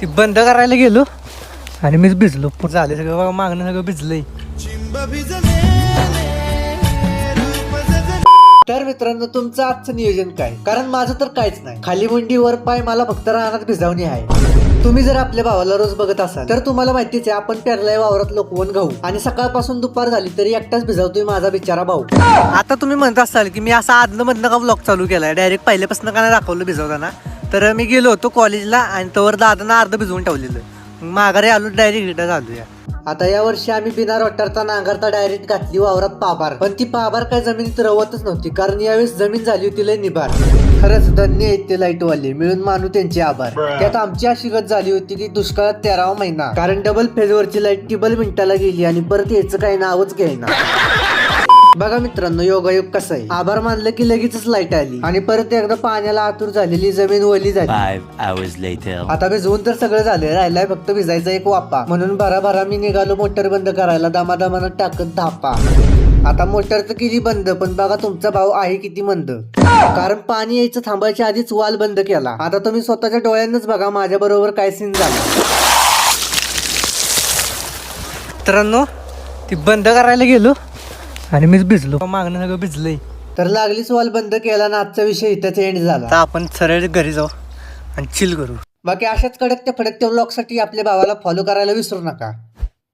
ती बंद करायला गेलो आणि मीच भिजलो. झाले सगळं बघा मागणं सगळं भिजलंय. तर मित्रांनो तुमचं आजचं नियोजन काय? कारण माझं तर काहीच नाही. खाली मुंडी वर पाय मला फक्त रानात भिजावणी आहे. तुम्ही जर आपल्या भावाला रोज बघत असाल तर तुम्हाला माहितीच आहे आपण पेरलाय वावरात लोकवण घाऊ आणि सकाळपासून दुपार झाली तरी एकटाच भिजवतोय माझा बिचारा भाऊ. आता तुम्ही म्हणत असाल की मी असा आदलं मधनं का ब्लॉग चालू केलाय? डायरेक्ट पहिल्यापासून का नाही दाखवलं भिजवताना? तर मी गेलो होतो कॉलेजला आणि तोवर दादानं अर्ध भिजवून ठेवलेलं. माघारी आलो डायरेक्ट रिटर्न झालो आता या वर्षी आम्ही बिना रोटरचा नांगरता डायरेक्ट घातली वावरात पाबार पण ती पाबार काय जमिनीत रवतच नव्हती कारण यावेळेस जमीन झाली होती लय निभार खरंच धन्य आहेत ते लाइट वाले मिळून मानू त्यांचे आभार. त्यात आमची अशी गत झाली होती की दुष्काळात तेरावा महिना. कारण डबल फेजवरची लाइट टिबल मिनिटाला गेली आणि परत यायचं काही नावच घेईना. बघा मित्रांनो योगायोग कसा आहे? आभार मानलं की लगेचच लाइट आली. आणि परत एकदा पाण्याला आतुर झालेली जमीन ओली झाली. Five hours later. आता भिजवून तर सगळं झालंय राहिलाय फक्त भिजायचा एक वापा म्हणून भरा भरा मी निघालो मोटर बंद करायला दामादामानं टाकत धापा. आता मोटर तर केली बंद पण बघा तुमचा भाव आहे किती मंद. कारण पाणी यायचं थांबायच्या आधीच वाल बंद केला. आता तुम्ही स्वतःच्या डोळ्यांनाच बघा माझ्या बरोबर काय सीन झाला. मित्रांनो ती बंद करायला गेलो. आणि मीच भिजलो. मागणं सगळं भिजलंय. तर लागलीच वाल बंद केला ना आजचा विषय इथंच एंड झाला. आता आपण सरळ घरी जाऊ आणि चिल करू. बाकी अशाच कडक त्या फडकत्या ब्लॉगसाठी आपल्या भावाला फॉलो करायला विसरू नका.